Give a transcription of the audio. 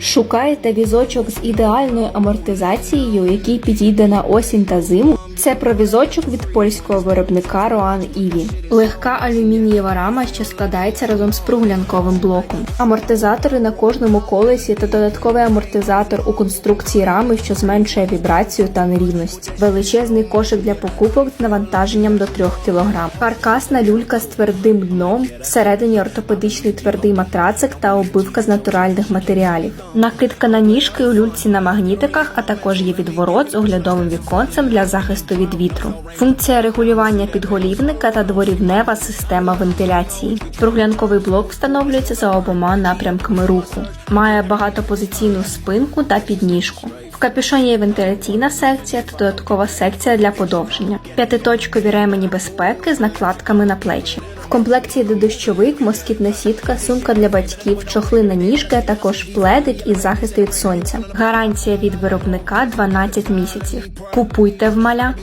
Шукаєте візочок з ідеальною амортизацією, який підійде на осінь та зиму. Це про візочок від польського виробника Roan Ivy. Легка алюмінієва рама, що складається разом з прогулянковим блоком. Амортизатори на кожному колесі та додатковий амортизатор у конструкції рами, що зменшує вібрацію та нерівності. Величезний кошик для покупок з навантаженням до 3 кг. Каркасна люлька з твердим дном, всередині ортопедичний твердий матрацик та оббивка з натуральних матеріалів. Накидка на ніжки у люльці на магнітиках, а також є відворот з оглядовим віконцем для захисту від вітру. Функція регулювання підголівника та дворівнева система вентиляції. Прогулянковий блок встановлюється за обома напрямками руху. Має багатопозиційну спинку та підніжку. В капюшоні є вентиляційна секція та додаткова секція для подовження. П'ятиточкові ремені безпеки з накладками на плечі. Комплекті йде дощовик, москітна сітка, сумка для батьків, чохли на ніжки, а також пледик і захист від сонця. Гарантія від виробника 12 місяців. Купуйте в маля.